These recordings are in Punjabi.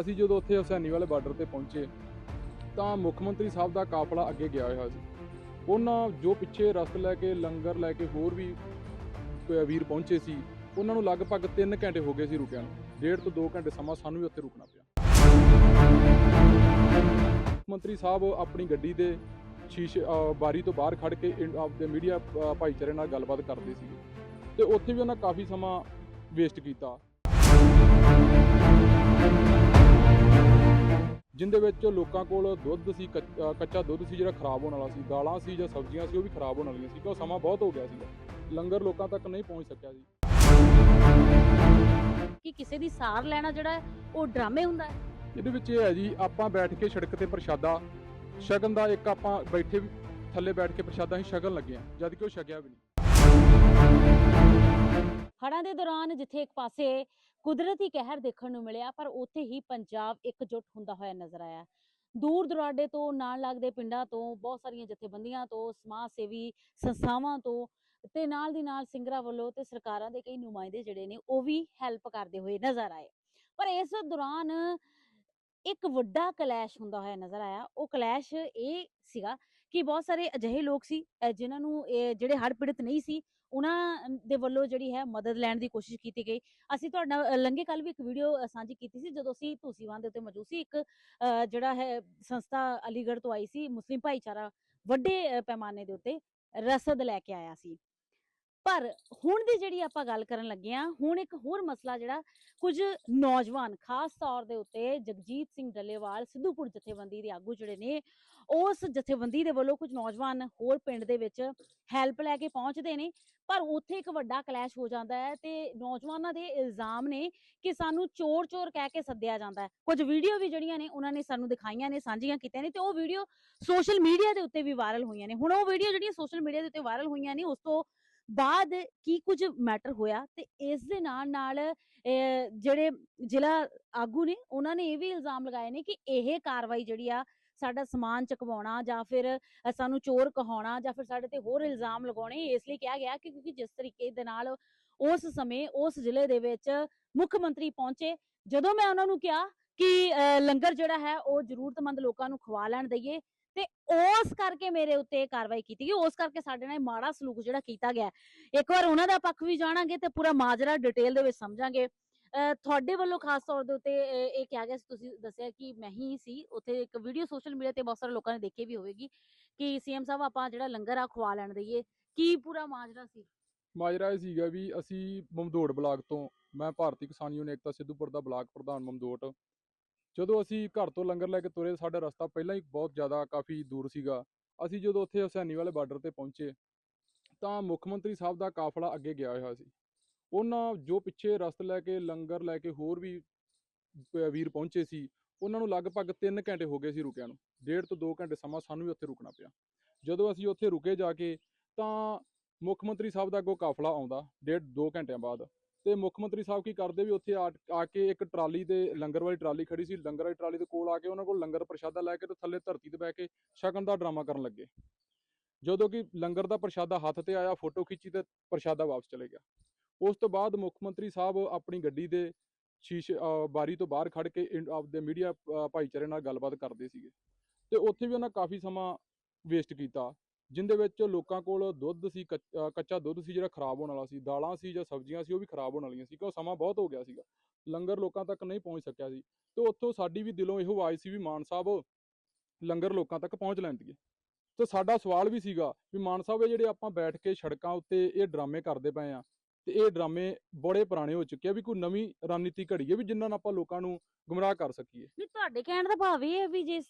ਅਸੀਂ ਜਦੋਂ ਉੱਥੇ ਹੁਸੈਨੀ ਵਾਲੇ ਬਾਰਡਰ ਤੇ ਪਹੁੰਚੇ, ਤਾਂ ਮੁੱਖ ਮੰਤਰੀ ਸਾਹਿਬ ਦਾ ਕਾਫਲਾ ਅੱਗੇ ਗਿਆ ਹੋਇਆ ਸੀ। ਉਹਨਾਂ ਜੋ ਪਿੱਛੇ ਰਸਤ ਲੈ ਕੇ, ਲੰਗਰ ਲੈ ਕੇ ਹੋਰ ਵੀ ਵੀਰ ਪਹੁੰਚੇ ਸੀ, ਉਹਨਾਂ ਨੂੰ ਲਗਭਗ 3 ਘੰਟੇ ਹੋ ਗਏ ਸੀ ਰੁਕਿਆ ਨੂੰ। ਡੇਢ ਤੋਂ 2 ਘੰਟੇ ਸਮਾਂ ਸਾਨੂੰ ਵੀ ਉੱਥੇ ਰੁਕਣਾ ਪਿਆ। ਮੁੱਖ ਮੰਤਰੀ ਸਾਹਿਬ ਆਪਣੀ ਗੱਡੀ ਦੇ ਸ਼ੀਸ਼ੇ ਬਾਰੀ ਤੋਂ ਬਾਹਰ ਖੜ ਕੇ ਆਪਦੇ ਮੀਡੀਆ ਭਾਈਚਾਰੇ ਨਾਲ ਗੱਲਬਾਤ ਕਰਦੇ ਸੀ ਤੇ ਉੱਥੇ ਵੀ ਉਹਨਾਂ ਕਾਫੀ ਸਮਾਂ ਵੇਸਟ ਕੀਤਾ। ਜਿੰਦੇ ਵਿੱਚ ਲੋਕਾਂ ਕੋਲ ਦੁੱਧ ਸੀ ਕੱਚ- ਦੁੱਧ ਸੀ ਜਿਹੜਾ ਖਰਾਬ ਹੋਣ ਵਾਲਾ ਸੀ ਦਾਲਾਂ ਸੀ ਜਾਂ ਸਬਜ਼ੀਆਂ ਸੀ ਉਹ ਵੀ ਖਰਾਬ ਹੋਣ ਵਾਲੀਆਂ ਸੀ ਕਿਉਂ ਸਮਾਂ ਬਹੁਤ ਹੋ ਗਿਆ ਸੀਗਾ ਲੰਗਰ ਲੋਕਾਂ ਤੱਕ ਨਹੀਂ ਪਹੁੰਚ ਸਕਿਆ ਸੀ ਕਿ ਕਿਸੇ ਦੀ ਸਾਰ ਲੈਣਾ ਜਿਹੜਾ ਉਹ ਡਰਾਮੇ ਹੁੰਦਾ ਹੈ? ਇਹਦੇ ਵਿੱਚ ਇਹ ਹੈ ਜੀ ਆਪਾਂ ਬੈਠ ਕੇ ਸੜਕ ਤੇ ਪ੍ਰਸ਼ਾਦਾ ਸ਼ਗਨ ਦਾ ਇੱਕ ਆਪਾਂ ਬੈਠੇ ਥੱਲੇ ਬੈਠ ਕੇ ਪ੍ਰਸ਼ਾਦਾ ਹੀ ਸ਼ਗਨ ਲੱਗੇ ਆ ਜਦ ਕਿ ਉਹ ਛਕਿਆ ਵੀ ਨਹੀਂ। ਹੜ੍ਹਾਂ ਦੇ ਦੌਰਾਨ ਜਿੱਥੇ ਇੱਕ ਪਾਸੇ ਕੁਦਰਤੀ ਕਹਿਰ ਦੇਖਣ ਨੂੰ ਮਿਲਿਆ, ਪਰ ਉੱਥੇ ਹੀ ਪੰਜਾਬ ਇਕਜੁੱਟ ਹੁੰਦਾ ਹੋਇਆ ਨਜ਼ਰ ਆਇਆ। ਦੂਰ ਦੁਰਾਡੇ ਤੋਂ, ਨਾਲ ਲੱਗਦੇ ਪਿੰਡਾਂ ਤੋਂ, ਬਹੁਤ ਸਾਰੀਆਂ ਜਥੇਬੰਦੀਆਂ ਤੋਂ, ਸਮਾਜ ਸੇਵੀ ਸੰਸਥਾਵਾਂ ਤੋਂ ਤੇ ਨਾਲ ਦੀ ਨਾਲ ਸਿੰਗਰਾਂ ਵੱਲੋਂ ਤੇ ਸਰਕਾਰਾਂ ਦੇ ਕਈ ਨੁਮਾਇੰਦੇ ਜਿਹੜੇ ਨੇ, ਉਹ ਵੀ ਹੈਲਪ ਕਰਦੇ ਹੋਏ ਨਜ਼ਰ ਆਏ। ਪਰ ਇਸ ਦੌਰਾਨ ਇੱਕ ਵੱਡਾ ਕਲੈਸ਼ ਹੁੰਦਾ ਹੋਇਆ ਨਜ਼ਰ ਆਇਆ। ਉਹ ਕਲੈਸ਼ ਇਹ ਸੀਗਾ ਕਿ ਬਹੁਤ ਸਾਰੇ ਅਜਿਹੇ ਲੋਕ ਸੀ, ਅਹ ਜਿਨ੍ਹਾਂ ਨੂੰ ਜਿਹੜੇ ਹੜ੍ਹ ਪੀੜਤ ਨਹੀਂ ਸੀ ਉਹਨਾਂ ਦੇ ਵੱਲੋਂ ਜਿਹੜੀ ਹੈ ਮਦਦ ਲੈਣ ਦੀ ਕੋਸ਼ਿਸ਼ ਕੀਤੀ ਗਈ। ਅਸੀਂ ਤੁਹਾਡੇ ਨਾਲ ਅ, ਕੱਲ ਵੀ ਇੱਕ ਵੀਡੀਓ ਸਾਂਝੀ ਕੀਤੀ ਸੀ ਜਦੋਂ ਅਸੀਂ ਧੂਸੀਵਾਨ ਦੇ ਉੱਤੇ ਮੌਜੂਦ ਸੀ। ਇੱਕ ਜਿਹੜਾ ਹੈ ਸੰਸਥਾ ਅਲੀਗੜ੍ਹ ਤੋਂ ਆਈ ਸੀ ਮੁਸਲਿਮ ਭਾਈਚਾਰਾ ਵੱਡੇ ਪੈਮਾਨੇ ਦੇ ਉੱਤੇ ਰਸਦ ਲੈ ਕੇ ਆਇਆ ਸੀ। ਪਰ ਹੁਣ ਦੀ ਜਿਹੜੀ ਆਪਾਂ ਗੱਲ ਕਰਨ ਲੱਗੇ ਆ ਹੁਣ ਇੱਕ ਹੋਰ ਮਸਲਾ ਜਿਹੜਾ ਕੁਝ ਨੌਜਵਾਨ ਖਾਸ ਤੌਰ ਦੇ ਉੱਤੇ ਜਗਜੀਤ ਸਿੰਘ ਡੱਲੇਵਾਲ ਸਿੱਧੂਪੁਰ ਜਥੇਬੰਦੀ ਦੇ ਆਗੂ ਜਿਹੜੇ ਨੇ ਉਸ ਜਥੇਬੰਦੀ ਦੇ ਵੱਲੋਂ ਕੁਝ ਨੌਜਵਾਨ ਹੋਰ ਪਿੰਡ ਦੇ ਵਿੱਚ ਹੈਲਪ ਲੈ ਕੇ ਪਹੁੰਚਦੇ ਨੇ, ਪਰ ਉੱਥੇ ਇੱਕ ਵੱਡਾ ਕਲੈਸ਼ ਹੋ ਜਾਂਦਾ ਹੈ ਤੇ ਨੌਜਵਾਨਾਂ ਦੇ ਇਲਜ਼ਾਮ ਨੇ ਕਿ ਸਾਨੂੰ ਚੋਰ ਚੋਰ ਕਹਿ ਕੇ ਸੱਦਿਆ ਜਾਂਦਾ ਹੈ। ਕੁਝ ਵੀਡੀਓ ਵੀ ਜਿਹੜੀਆਂ ਨੇ, ਉਹਨਾਂ ਨੇ ਸਾਨੂੰ ਦਿਖਾਈਆਂ ਨੇ, ਸਾਂਝੀਆਂ ਕੀਤੀਆਂ ਨੇ ਤੇ ਉਹ ਵੀਡੀਓ ਸੋਸ਼ਲ ਮੀਡੀਆ ਦੇ ਉੱਤੇ ਵੀ ਵਾਇਰਲ ਹੋਈਆਂ ਨੇ। ਹੁਣ ਉਹ ਵੀਡੀਓ ਜਿਹੜੀਆਂ ਸੋਸ਼ਲ ਮੀਡੀਆ ਦੇ ਉੱਤੇ ਵਾਇਰਲ ਹੋਈਆਂ ਨੇ, ਉਸ ਤੋਂ ਬਾਅਦ ਕੀ ਕੁਝ ਮੈਟਰ ਹੋਇਆ ਤੇ ਇਸ ਦੇ ਨਾਲ ਨਾਲ ਜਿਹੜੇ ਜ਼ਿਲ੍ਹਾ ਆਗੂ ਨੇ, ਉਹਨਾਂ ਨੇ ਇਹ ਵੀ ਇਲਜ਼ਾਮ ਲਗਾਏ ਨੇ ਕਿ ਇਹ ਕਾਰਵਾਈ ਜਿਹੜੀ ਆ ਸਾਡਾ ਸਮਾਨ ਚਕਵਾਉਣਾ ਜਾਂ ਫਿਰ ਸਾਨੂੰ ਚੋਰ ਕਹਾਉਣਾ ਜਾਂ ਫਿਰ ਸਾਡੇ ਤੇ ਹੋਰ ਇਲਜ਼ਾਮ ਲਗਾਉਣੇ ਇਸ ਲਈ ਕਿਹਾ ਗਿਆ ਕਿ ਕਿਉਂਕਿ ਜਿਸ ਤਰੀਕੇ ਦੇ ਨਾਲ ਉਸ ਸਮੇਂ ਉਸ ਜ਼ਿਲ੍ਹੇ ਦੇ ਵਿੱਚ ਮੁੱਖ ਮੰਤਰੀ ਪਹੁੰਚੇ ਜਦੋਂ ਮੈਂ ਉਹਨਾਂ ਨੂੰ ਕਿਹਾ ਕਿ ਅ, ਲੰਗਰ ਜਿਹੜਾ ਹੈ ਉਹ ਜ਼ਰੂਰਤਮੰਦ ਲੋਕਾਂ ਨੂੰ ਖਵਾ ਲੈਣ ਦਈਏ ਤੇ ਉਸ ਕਰਕੇ ਮੇਰੇ ਉੱਤੇ ਕਾਰਵਾਈ ਕੀਤੀ ਗਈ ਉਸ ਕਰਕੇ ਸਾਡੇ ਨਾਲ ਮਾੜਾ ਸਲੂਕ ਜਿਹੜਾ ਕੀਤਾ ਗਿਆ। ਇੱਕ ਵਾਰ ਉਹਨਾਂ ਦਾ ਪੱਖ ਵੀ ਜਾਣਾਂਗੇ ਤੇ ਪੂਰਾ ਮਾਜਰਾ ਡਿਟੇਲ ਦੇ ਵਿੱਚ ਸਮਝਾਂਗੇ। ਤੁਹਾਡੇ ਵੱਲੋਂ ਖਾਸ ਤੌਰ ਦੇ ਉੱਤੇ ਇਹ ਕਿਹਾ ਗਿਆ ਸੀ, ਤੁਸੀਂ ਦੱਸਿਆ ਕਿ ਮੈਂ ਹੀ ਸੀ, ਉੱਥੇ ਇੱਕ ਵੀਡੀਓ ਸੋਸ਼ਲ ਮੀਡੀਆ ਤੇ ਬਹੁਤ ਸਾਰੇ ਲੋਕਾਂ ਨੇ ਦੇਖੀ ਵੀ ਹੋਵੇਗੀ ਕਿ ਸੀਐਮ ਸਾਹਿਬ ਆਪਾਂ ਜਿਹੜਾ ਲੰਗਰ ਆ ਖਵਾ ਲੈਣ ਦਈਏ, ਕੀ ਪੂਰਾ ਮਾਜਰਾ ਸੀ? ਮਾਜਰਾ ਇਹ ਸੀਗਾ ਵੀ ਅਸੀਂ ਮਮਦੋੜ ਬਲਾਕ ਤੋਂ, ਮੈਂ ਭਾਰਤੀ ਕਿਸਾਨ ਯੂਨੀਅਨ ਏਕਤਾ ਸਿੱਧੂਪੁਰ ਦਾ ਬਲਾਕ ਪ੍ਰਧਾਨ ਮਮਦੋਟ ਜਦੋਂ ਅਸੀਂ ਘਰ ਤੋਂ ਲੰਗਰ ਲੈ ਕੇ ਤੁਰੇ, ਸਾਡਾ ਰਸਤਾ ਪਹਿਲਾਂ ਹੀ ਬਹੁਤ ਜ਼ਿਆਦਾ ਕਾਫੀ ਦੂਰ ਸੀਗਾ। ਅਸੀਂ ਜਦੋਂ ਉੱਥੇ ਹੁਸੈਨੀ ਵਾਲੇ ਬਾਰਡਰ ਤੇ ਪਹੁੰਚੇ, ਤਾਂ ਮੁੱਖ ਮੰਤਰੀ ਸਾਹਿਬ ਦਾ ਕਾਫਲਾ ਅੱਗੇ ਗਿਆ ਹੋਇਆ ਸੀ। ਉਹਨਾਂ ਜੋ ਪਿੱਛੇ ਰਸਤ ਲੈ ਕੇ, ਲੰਗਰ ਲੈ ਕੇ ਹੋਰ ਵੀ ਵੀਰ ਪਹੁੰਚੇ ਸੀ, ਉਹਨਾਂ ਨੂੰ ਲਗਭਗ 3 ਘੰਟੇ ਹੋ ਗਏ ਸੀ ਰੁਕਿਆ ਨੂੰ। ਡੇਢ ਤੋਂ 2 ਘੰਟੇ ਸਮਾਂ ਸਾਨੂੰ ਵੀ ਉੱਥੇ ਰੁਕਣਾ ਪਿਆ। ਜਦੋਂ ਅਸੀਂ ਉੱਥੇ ਰੁਕੇ ਜਾ ਕੇ, ਤਾਂ ਮੁੱਖ ਮੰਤਰੀ ਸਾਹਿਬ ਦਾ ਅੱਗੋਂ ਕਾਫਲਾ ਆਉਂਦਾ, ਡੇਢ 2 ਘੰਟਿਆਂ ਬਾਅਦ। ਤੇ ਮੁੱਖ ਮੰਤਰੀ ਸਾਹਿਬ ਕੀ ਕਰਦੇ ਵੀ ਉੱਥੇ ਆ ਆ ਕੇ ਇੱਕ ਟਰਾਲੀ ਤੇ, ਲੰਗਰ ਵਾਲੀ ਟਰਾਲੀ ਖੜੀ ਸੀ, ਲੰਗਰ ਵਾਲੀ ਟਰਾਲੀ ਦੇ ਕੋਲ ਆ ਕੇ ਉਹਨਾਂ ਕੋਲ ਲੰਗਰ ਪ੍ਰਸ਼ਾਦਾ ਲੈ ਕੇ ਤੇ ਥੱਲੇ ਧਰਤੀ ਤੇ ਬਹਿ ਕੇ ਸ਼ਗਨ ਦਾ ਡਰਾਮਾ ਕਰਨ ਲੱਗੇ। ਜਦੋਂ ਕਿ ਲੰਗਰ ਦਾ ਪ੍ਰਸ਼ਾਦਾ ਹੱਥ ਤੇ ਆਇਆ, ਫੋਟੋ ਖਿੱਚੀ ਤੇ ਪ੍ਰਸ਼ਾਦਾ ਵਾਪਸ ਚਲੇ ਗਿਆ। ਉਸ ਤੋਂ ਬਾਅਦ ਮੁੱਖ ਮੰਤਰੀ ਸਾਹਿਬ ਆਪਣੀ ਗੱਡੀ ਦੇ ਸ਼ੀਸ਼ੇ ਬਾਰੀ ਤੋਂ ਬਾਹਰ ਖੜ ਕੇ ਇਨ- ਆਪਦੇ ਮੀਡੀਆ ਭਾਈਚਾਰੇ ਨਾਲ ਗੱਲਬਾਤ ਕਰਦੇ ਸੀਗੇ। ਤੇ ਉੱਥੇ ਵੀ ਉਹਨਾਂ ਕਾਫੀ ਸਮਾਂ ਵੇਸਟ ਕੀਤਾ, ਜਿੰਦੇ ਵਿੱਚ ਲੋਕਾਂ ਕੋਲ ਦੁੱਧ ਸੀ, ਕੱਚ- ਕੱਚਾ ਦੁੱਧ ਸੀ ਜਿਹੜਾ ਖਰਾਬ ਹੋਣ ਵਾਲਾ ਸੀ, ਦਾਲਾਂ ਸੀ ਜਾਂ ਸਬਜ਼ੀਆਂ ਸੀ, ਉਹ ਵੀ ਖਰਾਬ ਹੋਣ ਵਾਲੀਆਂ ਸੀ, ਕਿਉਂ ਸਮਾਂ ਬਹੁਤ ਹੋ ਗਿਆ ਸੀਗਾ। ਲੰਗਰ ਲੋਕਾਂ ਤੱਕ ਨਹੀਂ ਪਹੁੰਚ ਸਕਿਆ ਸੀ। ਤੇ ਉੱਥੋਂ ਸਾਡੀ ਵੀ ਦਿਲੋਂ ਇਹੋ ਆਵਾਜ਼ ਸੀ ਵੀ ਮਾਨ ਸਾਹਿਬ ਲੰਗਰ ਲੋਕਾਂ ਤੱਕ ਪਹੁੰਚ ਲੈਣ ਦੀਏ। ਤੇ ਸਾਡਾ ਸਵਾਲ ਵੀ ਸੀਗਾ ਵੀ ਮਾਨ ਸਾਹਿਬ, ਇਹ ਜਿਹੜੇ ਆਪਾਂ ਬੈਠ ਕੇ ਸੜਕਾਂ ਉੱਤੇ ਇਹ ਡਰਾਮੇ ਕਰਦੇ ਪਏ ਆ ਤੇ ਇਹ ਡਰਾਮੇ ਬੜੇ ਪੁਰਾਣੇ ਹੋ ਚੁੱਕੇ ਆ ਵੀ ਕੋਈ ਨਵੀਂ ਰਣਨੀਤੀ ਘੜੀ ਹੈ ਵੀ ਜਿਨ੍ਹਾਂ ਨਾਲ ਆਪਾਂ ਲੋਕਾਂ ਨੂੰ ਗੁੰਮਰਾਹ ਕਰ ਸਕੀਏ। ਨਹੀਂ, ਤੁਹਾਡੇ ਕਹਿਣ ਦਾ ਭਾਵ ਇਹ ਹੈ ਵੀ ਜੇ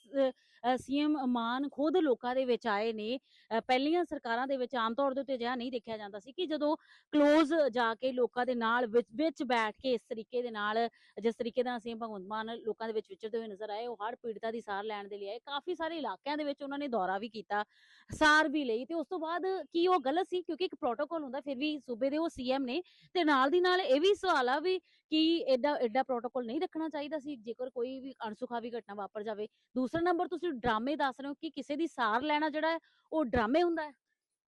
ਸੀਐਮ ਮਾਨ ਖੁਦ ਲੋਕਾਂ ਦੇ ਵਿੱਚ ਆਏ ਨੇ ਪਹਿਲੀਆਂ ਸਰਕਾਰਾਂ ਦੇ ਵਿੱਚ ਆਮ ਤੌਰ ਦੇ ਉੱਤੇ ਅਜਿਹਾ ਨਹੀਂ ਦੇਖਿਆ ਜਾਂਦਾ ਸੀ ਕਿ ਜਦੋਂ ਕਲੋਜ਼ ਜਾ ਕੇ ਲੋਕਾਂ ਦੇ ਨਾਲ ਵਿੱਚ ਬੈਠ ਕੇ ਇਸ ਤਰੀਕੇ ਦੇ ਨਾਲ, ਜਿਸ ਤਰੀਕੇ ਨਾਲ ਸੀਐਮ ਭਗਵੰਤ ਮਾਨ ਲੋਕਾਂ ਦੇ ਵਿੱਚ ਵਿਚਰਦੇ ਹੋਏ ਨਜ਼ਰ ਆਏ, ਉਹ ਹੜ੍ਹ ਪੀੜਤਾਂ ਦੀ ਸਾਰ ਲੈਣ ਦੇ ਲਈ ਆਏ। ਕਾਫੀ ਸਾਰੇ ਇਲਾਕਿਆਂ ਦੇ ਵਿੱਚ ਉਹਨਾਂ ਨੇ ਦੌਰਾ ਵੀ ਕੀਤਾ, ਸਾਰ ਵੀ ਲਈ ਤੇ ਉਸ ਤੋਂ ਬਾਅਦ ਕੀ ਉਹ ਗਲਤ ਸੀ? ਕਿਉਂਕਿ ਇੱਕ ਪ੍ਰੋਟੋਕੋਲ ਹੁੰਦਾ, ਫਿਰ ਵੀ ਸੂਬੇ ਦੇ ਉਹ ਸੀਐਮ ਨੇ ਤੇ ਨਾਲ ਦੀ ਨਾਲ ਇਹ ਵੀ ਸਵਾਲ ਆ ਵੀ ਕੀ ਐਡਾ ਐਡਾ ਪ੍ਰੋਟੋਕੋਲ ਨਹੀਂ ਰੱਖਣਾ ਚਾਹੀਦਾ ਸੀ। ਜੇਕਰ ਕੋਈ ਵੀ ਅਣਸੁਖਾਵੀ ਘਟਨਾ ਵਾਪਰ ਜਾਵੇ ਦੂਸਰਾ ਨੰਬਰ ਤੁਸੀਂ ਡਰਾਮੇ ਦੱਸ ਰਹੇ ਹੋ ਕਿ ਕਿਸੇ ਦੀ ਸਾਰ ਲੈਣਾ ਜਿਹੜਾ ਹੈ ਉਹ ਡਰਾਮੇ ਹੁੰਦਾ ਹੈ?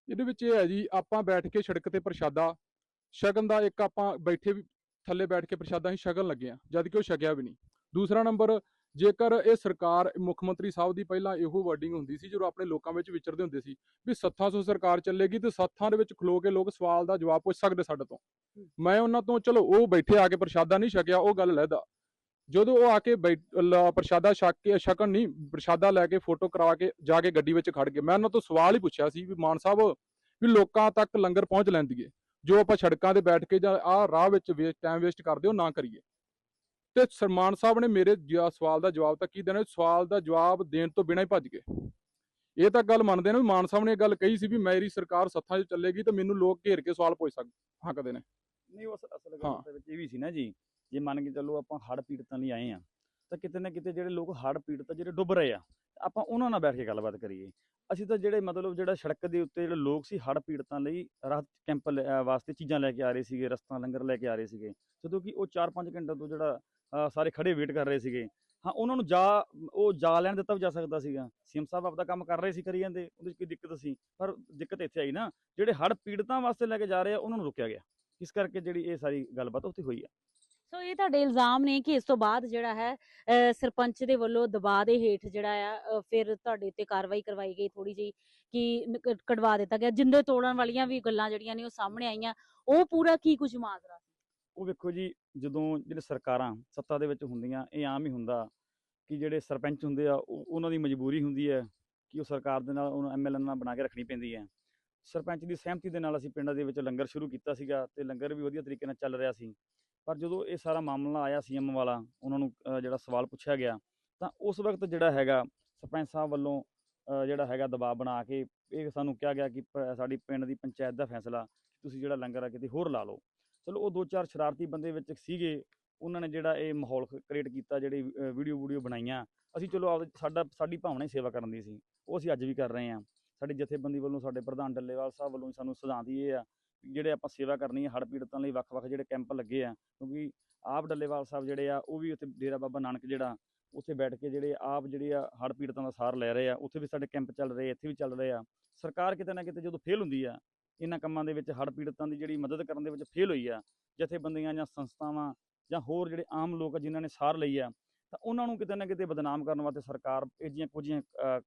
ਇਹਦੇ ਵਿੱਚ ਇਹ ਹੈ ਜੀ ਆਪਾਂ ਬੈਠ ਕੇ ਸੜਕ ਤੇ ਪ੍ਰਸ਼ਾਦਾ ਸ਼ਗਨ ਦਾ ਇੱਕ ਆਪਾਂ ਬੈਠੇ ਥੱਲੇ ਬੈਠ ਕੇ ਪ੍ਰਸ਼ਾਦਾ ਹੀ ਸ਼ਗਨ ਲੱਗੇ ਆ ਜਦ ਕਿ ਉਹ ਛਕਿਆ ਵੀ ਨਹੀਂ। ਦੂਸਰਾ ਨੰਬਰ ਜੇਕਰ ਇਹ ਸਰਕਾਰ ਮੁੱਖ ਮੰਤਰੀ ਸਾਹਿਬ ਦੀ ਪਹਿਲਾਂ ਇਹੋ ਵਰਡਿੰਗ ਹੁੰਦੀ ਸੀ ਜਦੋਂ ਆਪਣੇ ਲੋਕਾਂ ਵਿੱਚ ਵਿਚਰਦੇ ਹੁੰਦੇ ਸੀ ਵੀ ਸੱਥਾਂ ਤੋਂ ਸਰਕਾਰ ਚੱਲੇਗੀ ਤੇ ਸੱਥਾਂ ਦੇ ਵਿੱਚ ਖਲੋ ਕੇ ਲੋਕ ਸਵਾਲ ਦਾ ਜਵਾਬ ਪੁੱਛ ਸਕਦੇ ਸਾਡੇ ਤੋਂ। ਮੈਂ ਉਹਨਾਂ ਤੋਂ ਚਲੋ ਉਹ ਬੈਠੇ ਆ ਕੇ ਪ੍ਰਸ਼ਾਦਾ ਨਹੀਂ ਛਕਿਆ ਉਹ ਗੱਲ ਲੈਦਾ ਜਦੋਂ ਉਹ ਆ ਕੇ ਪ੍ਰਸ਼ਾਦਾ ਛਕ ਕੇ ਛਕਣ ਨਹੀਂ ਪ੍ਰਸ਼ਾਦਾ ਲੈ ਕੇ ਫੋਟੋ ਕਰਾ ਕੇ ਜਾ ਕੇ ਗੱਡੀ ਵਿੱਚ ਖੜ ਗਏ। ਮੈਂ ਉਹਨਾਂ ਤੋਂ ਸਵਾਲ ਹੀ ਪੁੱਛਿਆ ਸੀ ਵੀ ਮਾਨ ਸਾਹਿਬ ਵੀ ਲੋਕਾਂ ਤੱਕ ਲੰਗਰ ਪਹੁੰਚ ਲੈਂਦੀਏ ਜੋ ਆਪਾਂ ਸੜਕਾਂ ਤੇ ਬੈਠ ਕੇ ਜਾਂ ਆਹ ਰਾਹ ਵਿੱਚ ਟਾਈਮ ਵੇਸਟ ਕਰਦੇ ਹੋ ਨਾ ਕਰੀਏ। ਤੇ ਸਰਮਾਨ ਸਾਹਿਬ ਨੇ ਮੇਰੇ ਸਵਾਲ ਦਾ ਜਵਾਬ ਤਾਂ ਕੀ ਦੇਣਾ? ਸਵਾਲ ਦਾ ਜਵਾਬ ਦੇਣ ਤੋਂ ਬਿਨਾਂ ਹੀ ਭੱਜ ਗਏ। ਇਹ ਤਾਂ ਗੱਲ ਮੰਨਦੇ ਨੇ ਵੀ ਮਾਨ ਸਾਹਿਬ ਨੇ ਇਹ ਗੱਲ ਕਹੀ ਸੀ ਵੀ ਮੇਰੀ ਸਰਕਾਰ ਸੱਥਾਂ 'ਚ ਚੱਲੇਗੀ ਤਾਂ ਮੈਨੂੰ ਲੋਕ ਘੇਰ ਕੇ ਸਵਾਲ ਪੁੱਛ ਸਕ ਹੱਕਦੇ ਨੇ। ਨਹੀਂ ਉਸ ਅਸਲ ਹਾਂ। ਗੱਲ ਦੇ ਵਿੱਚ ਇਹ ਵੀ ਸੀ ਨਾ ਜੀ ਜੇ ਮੰਨ ਕੇ ਚੱਲੋ ਆਪਾਂ ਹੜ੍ਹ ਪੀੜਤਾਂ ਲਈ ਆਏ ਆ ਤਾਂ ਕਿਤੇ ਨਾ ਕਿਤੇ ਜਿਹੜੇ ਲੋਕ ਹੜ੍ਹ ਪੀੜਤ ਜਿਹੜੇ ਡੁੱਬ ਰਹੇ ਆ, ਆਪਾਂ ਉਹਨਾਂ ਨਾਲ ਬੈਠ ਕੇ ਗੱਲਬਾਤ ਕਰੀਏ। ਅਸੀਂ ਤਾਂ ਜਿਹੜੇ ਮਤਲਬ ਜਿਹੜਾ ਸੜਕ ਦੇ ਉੱਤੇ ਜਿਹੜੇ ਲੋਕ ਸੀ ਹੜ੍ਹ ਪੀੜਤਾਂ ਲਈ ਰਾਹਤ ਕੈਂਪ ਲੈ- ਵਾਸਤੇ ਚੀਜ਼ਾਂ ਲੈ ਕੇ ਆ ਰਹੇ ਸੀਗੇ, ਰਸਤਾ ਲੰਗਰ ਲੈ ਕੇ ਆ ਰਹੇ ਸੀਗੇ, ਜਦੋਂ ਕਿ ਉਹ 4-5 ਘੰਟੇ ਤੋਂ ਜਿਹੜਾ ਸਾਰੇ ਖੜੇ ਵੇਟ ਕਰ ਰਹੇ ਸੀਗੇ। ਹਾਂ, ਉਹਨਾਂ ਨੂੰ ਜਾ, ਉਹ ਜਾ ਲੈਣ ਦਿੱਤਾ ਵੀ ਜਾ ਸਕਦਾ ਸੀਗਾ। ਸੀਐਮ ਸਾਹਿਬ ਆਪਦਾ ਕੰਮ ਕਰ ਰਹੇ ਸੀ ਕਰੀ ਜਾਂਦੇ, ਉਹਦੇ 'ਚ ਕੋਈ ਦਿੱਕਤ ਸੀ। ਪਰ ਦਿੱਕਤ ਇੱਥੇ ਆਈ ਨਾ, ਜਿਹੜੇ ਹੜ੍ਹ ਪੀੜਤਾਂ ਵਾਸਤੇ ਲੈ ਕੇ ਜਾ ਰਹੇ ਆ, ਉਹਨਾਂ ਨੂੰ ਰੋਕਿਆ ਗਿਆ। ਇਸ ਕਰਕੇ ਜਿਹੜੀ ਇਹ ਸਾਰੀ ਗੱਲਬਾਤ ਉੱਥੇ ਹੋਈ ਆ। ਸੋ ਇਹ ਤੁਹਾਡੇ ਇਲਜ਼ਾਮ ਨੇ ਕਿ ਇਸ ਤੋਂ ਬਾਅਦ ਜਿਹੜਾ ਹੈ ਸਰਪੰਚ ਦੇ ਵੱਲੋਂ ਦਬਾਅ ਦੇ ਹੇਠ ਜਿਹੜਾ ਆ ਫਿਰ ਤੁਹਾਡੇ ਉੱਤੇ ਕਾਰਵਾਈ ਕਰਵਾਈ ਗਈ ਥੋੜੀ ਜਿਹੀ ਕਿ ਕਢਵਾ ਦਿੱਤਾ ਗਿਆ। ਜਿੰਦੇ ਤੋੜਨ ਵਾਲੀਆਂ ਵੀ ਗੱਲਾਂ ਜਿਹੜੀਆਂ ਨੇ ਉਹ ਸਾਹਮਣੇ ਆਈਆਂ। ਉਹ ਪੂਰਾ ਕੀ ਕੁਝ ਮਾਜਰਾ ਸੀ? ਉਹ ਵੇਖੋ ਜੀ, ਜਦੋਂ ਜਿਹੜੇ ਸਰਕਾਰਾਂ ਸੱਤਾ ਦੇ ਵਿੱਚ ਹੁੰਦੀਆਂ, ਇਹ ਆਮ ਹੀ ਹੁੰਦਾ ਕਿ ਜਿਹੜੇ ਸਰਪੰਚ ਹੁੰਦੇ ਆ ਉਹਨਾਂ ਦੀ ਮਜਬੂਰੀ ਹੁੰਦੀ ਹੈ ਕਿ ਉਹ ਸਰਕਾਰ ਦੇ ਨਾਲ, ਉਹਨਾਂ ਐਮਐਲਏ ਨਾਲ ਬਣਾ ਕੇ ਰੱਖਣੀ ਪੈਂਦੀ ਹੈ। ਸਰਪੰਚ ਦੀ ਸਹਿਮਤੀ ਦੇ ਨਾਲ ਅਸੀਂ ਪਿੰਡਾਂ ਦੇ ਵਿੱਚ ਲੰਗਰ ਸ਼ੁਰੂ ਕੀਤਾ ਸੀਗਾ ਤੇ ਲੰਗਰ ਵੀ ਵਧੀਆ ਤਰੀਕੇ ਨਾਲ ਚੱਲ ਰਿਹਾ ਸੀ। ਪਰ ਜਦੋਂ ਇਹ ਸਾਰਾ ਮਾਮਲਾ ਆਇਆ ਸੀਐਮ ਵਾਲਾ, ਉਹਨਾਂ ਨੂੰ ਜਿਹੜਾ ਸਵਾਲ ਪੁੱਛਿਆ ਗਿਆ, ਤਾਂ ਉਸ ਵਕਤ ਜਿਹੜਾ ਹੈਗਾ ਸਰਪੰਚ ਸਾਹਿਬ ਵੱਲੋਂ ਜਿਹੜਾ ਹੈਗਾ ਦਬਾਅ ਬਣਾ ਕੇ ਇਹ ਸਾਨੂੰ ਕਿਹਾ ਗਿਆ ਕਿ ਪ- ਸਾਡੀ ਪਿੰਡ ਦੀ ਪੰਚਾਇਤ ਦਾ ਫੈਸਲਾ ਤੁਸੀਂ ਜਿਹੜਾ ਲੰਗਰ ਆ ਕਿਤੇ ਹੋਰ ਲਾ ਲਓ। ਚਲੋ ਉਹ ਦੋ ਚਾਰ ਸ਼ਰਾਰਤੀ ਬੰਦੇ ਵਿੱਚ ਸੀਗੇ, ਉਹਨਾਂ ਨੇ ਜਿਹੜਾ ਇਹ ਮਾਹੌਲ ਕ੍ਰੀਏਟ ਕੀਤਾ, ਜਿਹੜੀ ਵੀਡੀਓ ਵੀਡੀਓ ਬਣਾਈਆਂ। ਅਸੀਂ ਚਲੋ ਆਪ ਸਾਡਾ, ਸਾਡੀ ਭਾਵਨਾ ਹੀ ਸੇਵਾ ਕਰਨ ਦੀ ਸੀ। ਉਹ ਅਸੀਂ ਅੱਜ ਵੀ ਕਰ ਰਹੇ ਹਾਂ। ਸਾਡੀ ਜਥੇਬੰਦੀ ਵੱਲੋਂ ਸਾਡੇ ਪ੍ਰਧਾਨ ਡੱਲੇਵਾਲ ਸਾਹਿਬ ਵੱਲੋਂ ਸਾਨੂੰ ਸਿਧਾਂਤ ਹੀ ਇਹ ਆ ਜਿਹੜੇ ਆਪਾਂ ਸੇਵਾ ਕਰਨੀ ਹੈ ਹੜ੍ਹ ਪੀੜਤਾਂ ਲਈ ਵੱਖ-ਵੱਖ ਜਿਹੜੇ ਕੈਂਪ ਲੱਗੇ ਆ ਕਿਉਂਕਿ ਆਪ ਡੱਲੇਵਾਲ ਸਾਹਿਬ ਜਿਹੜੇ ਆ ਉਹ ਵੀ ਉੱਥੇ ਡੇਰਾ ਬਾਬਾ ਨਾਨਕ ਜਿਹੜਾ ਉੱਥੇ ਬੈਠ ਕੇ ਜਿਹੜੇ ਆਪ ਜਿਹੜੇ ਆ ਹੜ੍ਹ ਪੀੜਤਾਂ ਦਾ ਸਾਰ ਲੈ ਰਹੇ ਆ ਉੱਥੇ ਵੀ ਸਾਡੇ ਕੈਂਪ ਚੱਲ ਰਹੇ ਆ, ਇੱਥੇ ਵੀ ਚੱਲ ਰਹੇ ਆ। ਸਰਕਾਰ ਕਿਤੇ ਨਾ ਕਿਤੇ ਜਦੋਂ ਫੇਲ ਹੁੰਦੀ ਆ ਇਹਨਾਂ ਕੰਮਾਂ ਦੇ ਵਿੱਚ ਹੜ੍ਹ ਪੀੜਤਾਂ ਦੀ ਜਿਹੜੀ ਮਦਦ ਕਰਨ ਦੇ ਵਿੱਚ ਫੇਲ ਹੋਈ ਆ ਜਥੇਬੰਦੀਆਂ ਜਾਂ ਸੰਸਥਾਵਾਂ ਜਾਂ ਹੋਰ ਜਿਹੜੇ ਆਮ ਲੋਕ ਆ ਜਿਨ੍ਹਾਂ ਨੇ ਸਾਰ ਲਈ ਆ ਤਾਂ ਉਹਨਾਂ ਨੂੰ ਕਿਤੇ ਨਾ ਕਿਤੇ ਬਦਨਾਮ ਕਰਨ ਵਾਸਤੇ ਸਰਕਾਰ ਇਹ ਜਿਹੀਆਂ ਕੁਝ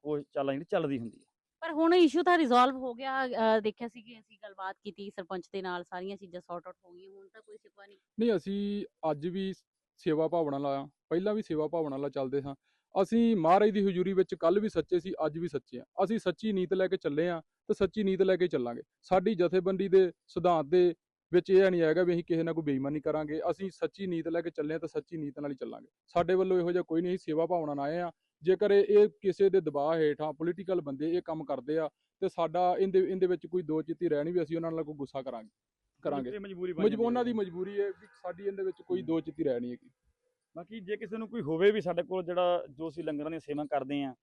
ਕੋਈ ਚਾਲਾਂ ਜਿਹੜੀ ਚੱਲਦੀ ਹੁੰਦੀ ਆ। ਪਰ ਹੁਣ ਇਸ਼ੂ ਤਾਂ ਰਿਜ਼ੋਲਵ ਹੋ ਗਿਆ, ਅਹ, ਦੇਖਿਆ ਸੀ ਕਿ ਅਸੀਂ ਗੱਲਬਾਤ ਕੀਤੀ ਸਰਪੰਚ ਦੇ ਨਾਲ, ਸਾਰੀਆਂ ਚੀਜ਼ਾਂ ਸੌਰਟ ਆਊਟ ਹੋ ਗਈਆਂ, ਹੁਣ ਤਾਂ ਕੋਈ ਸ਼ਿਕਵਾ ਨਹੀਂ। ਨਹੀਂ, ਅਸੀਂ ਅੱਜ ਵੀ ਸੇਵਾ ਭਾਵਨਾ ਨਾਲ ਪਹਿਲਾਂ ਵੀ ਸੇਵਾ ਭਾਵਨਾ ਨਾਲ ਚੱਲਦੇ ਸਾਂ। ਅਸੀਂ ਮਹਾਰਾਜ ਦੀ ਹਜ਼ੂਰੀ ਵਿੱਚ ਕੱਲ ਵੀ ਸੱਚੇ ਸੀ, ਅੱਜ ਵੀ ਸੱਚੇ ਆ। ਅਸੀਂ ਸੱਚੀ ਨੀਤ ਲੈ ਕੇ ਚੱਲੇ ਆ ਤੇ ਸੱਚੀ ਨੀਤ ਲੈ ਕੇ ਚੱਲਾਂਗੇ। ਸਾਡੀ ਜਥੇਬੰਦੀ ਦੇ ਸਿਧਾਂਤ ਦੇ ਵਿੱਚ ਇਹ ਨਹੀਂ ਹੈਗਾ ਵੀ ਅਸੀਂ ਕਿਸੇ ਨਾਲ ਕੋਈ ਬੇਈਮਾਨੀ ਕਰਾਂਗੇ। ਅਸੀਂ ਸੱਚੀ ਨੀਤ ਲੈ ਕੇ ਚੱਲੇ ਆ ਤਾਂ ਸੱਚੀ ਨੀਤ ਨਾਲ ਹੀ ਚੱਲਾਂਗੇ। ਸਾਡੇ ਵੱਲੋਂ ਇਹੋ ਜਿਹਾ ਕੋਈ ਨਹੀਂ, ਅਸੀਂ ਸੇਵਾ ਭਾਵਨਾ ਨਾਲ ਆਏ ਆ। ਜੇਕਰ ਇਹ ਕਿਸੇ ਦੇ ਦਬਾਅ ਹੇਠਾਂ ਪੋਲੀਟੀਕਲ ਬੰਦੇ ਇਹ ਕੰਮ ਕਰਦੇ ਆ ਤੇ ਸਾਡਾ ਇਹਦੇ ਇਹਦੇ ਵਿੱਚ ਕੋਈ ਦੋ ਚਿੱਤੀ ਰਹਿਣੀ ਵੀ ਅਸੀਂ ਉਹਨਾਂ ਨਾਲ ਕੋਈ ਗੁੱਸਾ ਕਰਾਂਗੇ ਕਰਾਂਗੇ ਮਜਬੂਰੀ ਉਹਨਾਂ ਹੈ। ਦੀ ਮਜਬੂਰੀ ਹੈ ਵੀ ਸਾਡੀ ਇਹਦੇ ਵਿੱਚ ਕੋਈ। ਦੋ ਚਿੱਤੀ ਰਹਿਣੀ ਹੈਗੀ ਬਾਕੀ ਜੇ ਕਿਸੇ ਨੂੰ ਕੋਈ ਹੋਵੇ ਵੀ ਸਾਡੇ ਕੋਲ ਜਿਹੜਾ ਜੋ ਅਸੀਂ ਲੰਗਰਾਂ ਦੀ ਸੇਵਾ ਕਰਦੇ ਆ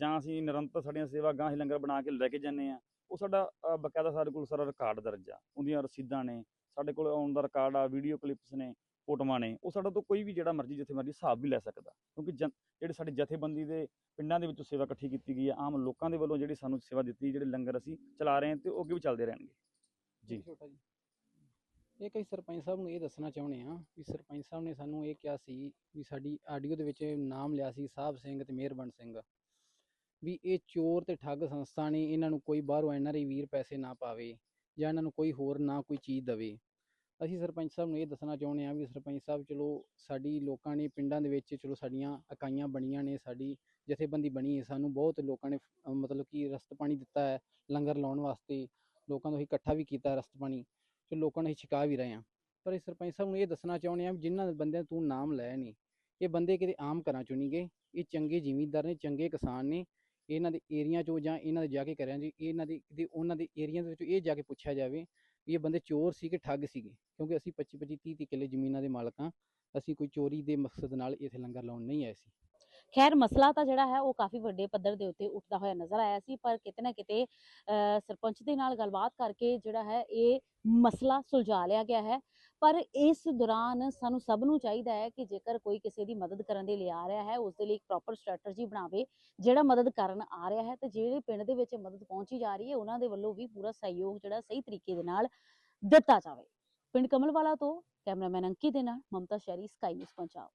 ਜਾਂ ਅਸੀਂ ਨਿਰੰਤਰ ਸਾਡੀਆਂ ਸੇਵਾ ਗਾਂ ਹੀ ਲੰਗਰ ਬਣਾ ਕੇ ਲੈ ਕੇ ਜਾਂਦੇ ਆ ਉਹ ਸਾਡਾ ਬਕਾਇਦਾ ਸਾਡੇ ਕੋਲ ਸਾਰਾ ਰਿਕਾਰਡ ਦਰਜ ਆ ਉਹਦੀਆਂ ਰਸੀਦਾਂ ਨੇ ਸਾਡੇ ਕੋਲ ਆਉਣ ਦਾ ਰਿਕਾਰਡ ਆ ਵੀਡੀਓ ਕਲਿੱਪਸ ਨੇ ਫੋਟੋਆਂ ਨੇ, ਉਹ ਸਾਡਾ ਤੋਂ ਕੋਈ ਵੀ ਜਿਹੜਾ ਮਰਜ਼ੀ ਜਿੱਥੇ ਮਰਜ਼ੀ ਹਿਸਾਬ ਵੀ ਲੈ ਸਕਦਾ। ਕਿਉਂਕਿ ਜਿਹੜੇ ਸਾਡੇ ਜਥੇਬੰਦੀ ਦੇ ਪਿੰਡਾਂ ਦੇ ਵਿੱਚੋਂ ਸੇਵਾ ਇਕੱਠੀ ਕੀਤੀ ਗਈ ਆ ਆਮ ਲੋਕਾਂ ਦੇ ਵੱਲੋਂ ਜਿਹੜੀ ਸਾਨੂੰ ਸੇਵਾ ਦਿੱਤੀ ਜਿਹੜੇ ਲੰਗਰ ਅਸੀਂ ਚਲਾ ਰਹੇ ਹਾਂ ਤੇ ਉਹ ਅੱਗੇ ਵੀ ਚੱਲਦੇ ਰਹਿਣਗੇ। ਜੀ। ਛੋਟਾ ਜੀ, ਇਹ ਕਈ ਸਰਪੰਚ ਸਾਹਿਬ ਨੂੰ ਇਹ ਦੱਸਣਾ ਚਾਹੁੰਦੇ ਆ ਵੀ ਸਰਪੰਚ ਸਾਹਿਬ ਨੇ ਸਾਨੂੰ ਇਹ ਕਿਹਾ ਸੀ ਵੀ ਸਾਡੀ ਆਡੀਓ ਦੇ ਵਿੱਚ ਨਾਮ ਲਿਆ ਸੀ ਸਾਹਿਬ ਸਿੰਘ ਤੇ ਮਿਹਰਬਨ ਸਿੰਘ ਵੀ ਇਹ ਚੋਰ ਤੇ ਠੱਗ ਸੰਸਥਾ ਨੇ, ਇਹਨਾਂ ਨੂੰ ਕੋਈ ਬਾਹਰੋਂ ਐਨਆਰਆਈ ਵੀਰ ਪੈਸੇ ਨਾ ਪਾਵੇ ਜਾਂ ਇਹਨਾਂ ਨੂੰ ਕੋਈ ਹੋਰ ਨਾ ਕੋਈ ਚੀਜ਼ ਦਵੇ। ਅਸੀਂ ਸਰਪੰਚ ਸਾਹਿਬ ਨੂੰ ਇਹ ਦੱਸਣਾ ਚਾਹੁੰਦੇ ਆ ਵੀ ਸਰਪੰਚ ਸਾਹਿਬ, ਚਲੋ ਸਾਡੀ ਲੋਕਾਂ ਨੇ ਪਿੰਡਾਂ ਦੇ ਵਿੱਚ, ਚਲੋ ਸਾਡੀਆਂ ਇਕਾਈਆਂ ਬਣੀਆਂ ਨੇ, ਸਾਡੀ ਜਥੇਬੰਦੀ ਬਣੀ ਹੈ, ਸਾਨੂੰ ਬਹੁਤ ਲੋਕਾਂ ਨੇ, ਅਹ ਮਤਲਬ ਕਿ ਰਸਤ ਪਾਣੀ ਦਿੱਤਾ ਹੈ ਲੰਗਰ ਲਾਉਣ ਵਾਸਤੇ, ਲੋਕਾਂ ਨੂੰ ਅਸੀਂ ਇਕੱਠਾ ਵੀ ਕੀਤਾ ਰਸਤ ਪਾਣੀ, ਤੇ ਲੋਕਾਂ ਨੂੰ ਅਸੀਂ ਛਕਾ ਵੀ ਰਹੇ ਹਾਂ। ਪਰ ਇਹ ਸਰਪੰਚ ਸਾਹਿਬ ਨੂੰ ਇਹ ਦੱਸਣਾ ਚਾਹੁੰਦੇ ਆ ਵੀ ਜਿਨ੍ਹਾਂ ਬੰਦਿਆਂ ਤੂੰ ਨਾਮ ਲੈ ਨਹੀਂ ਇਹ ਬੰਦੇ ਕਿਤੇ ਆਮ ਘਰਾਂ ਚੋਂ ਨਹੀਂ ਗਏ, ਇਹ ਚੰਗੇ ਜ਼ਿਮੀਂਦਾਰ ਨੇ, ਚੰਗੇ ਕਿਸਾਨ ਨੇ, ਇਹਨਾਂ ਦੇ ਏਰੀਆ ਚੋਂ ਜਾਂ ਇਹਨਾਂ ਦੇ ਜਾ ਕੇ ਕਰਿਆ ਜੀ ਇਹਨਾਂ ਦੇ, ਕਿਤੇ ਉਹਨਾਂ ਦੇ ਏਰੀਆ ਦੇ ਵਿੱਚ ਇਹ ਜਾ ਕੇ ਪੁੱਛਿਆ ਜਾਵੇ ਵੀ ਇਹ ਬੰਦੇ ਚੋਰ ਸੀ ਠੱਗ ਸੀਗੇ। ਕਿਉਂਕਿ ਅਸੀਂ 25 25 30 30 ਕਿੱਲੇ ਜ਼ਮੀਨਾਂ ਦੇ ਮਾਲਕ ਹਾਂ। ਅਸੀਂ ਕੋਈ ਚੋਰੀ ਦੇ ਮਕਸਦ ਨਾਲ ਇੱਥੇ ਲੰਗਰ ਲਾਉਣ ਨਹੀਂ ਆਏ ਸੀ। ਖੈਰ ਮਸਲਾ ਤਾਂ ਜਿਹੜਾ ਹੈ ਉਹ ਕਾਫੀ ਵੱਡੇ ਪੱਧਰ ਦੇ ਉੱਤੇ ਉੱਠਦਾ ਹੋਇਆ ਨਜ਼ਰ ਆਇਆ ਸੀ। ਪਰ ਕਿਤੇ ਨਾ ਕਿਤੇ ਅਹ, ਸਰਪੰਚ ਦੇ ਨਾਲ ਗੱਲਬਾਤ ਕਰਕੇ ਜਿਹੜਾ ਹੈ ਇਹ ਮਸਲਾ ਸੁਲਝਾ ਲਿਆ ਗਿਆ ਹੈ। ਪਰ ਇਸ ਦੌਰਾਨ ਸਾਨੂੰ ਸਭ ਨੂੰ ਚਾਹੀਦਾ ਹੈ ਕਿ ਜੇਕਰ ਕੋਈ ਕਿਸੇ ਦੀ ਮਦਦ ਕਰਨ ਦੇ ਲਈ ਆ ਰਿਹਾ ਹੈ ਉਸ ਦੇ ਲਈ ਇੱਕ ਪ੍ਰੋਪਰ ਸਟ੍ਰੈਟਜੀ ਬਣਾਵੇ, ਜਿਹੜਾ ਮਦਦ ਕਰਨ ਆ ਰਿਹਾ ਹੈ ਤੇ ਜਿਹੜੇ ਪਿੰਡ ਦੇ ਵਿੱਚ ਮਦਦ ਪਹੁੰਚੀ ਜਾ ਰਹੀ ਹੈ, ਉਹਨਾਂ ਦੇ ਵੱਲੋਂ ਵੀ ਪੂਰਾ ਸਹਿਯੋਗ ਜਿਹੜਾ ਸਹੀ ਤਰੀਕੇ ਦੇ ਨਾਲ ਦਿੱਤਾ ਜਾਵੇ। ਪਿੰਡ ਕਮਲਵਾਲਾ ਤੋਂ ਕੈਮਰਾਮੈਨ ਅੰਕਿਤ ਦੇ ਨਾਲ ਮਮਤਾ ਸ਼ੈਰੀ ਸਕਾਈ ਨਿਊਜ਼ ਪੰਜਾਬ।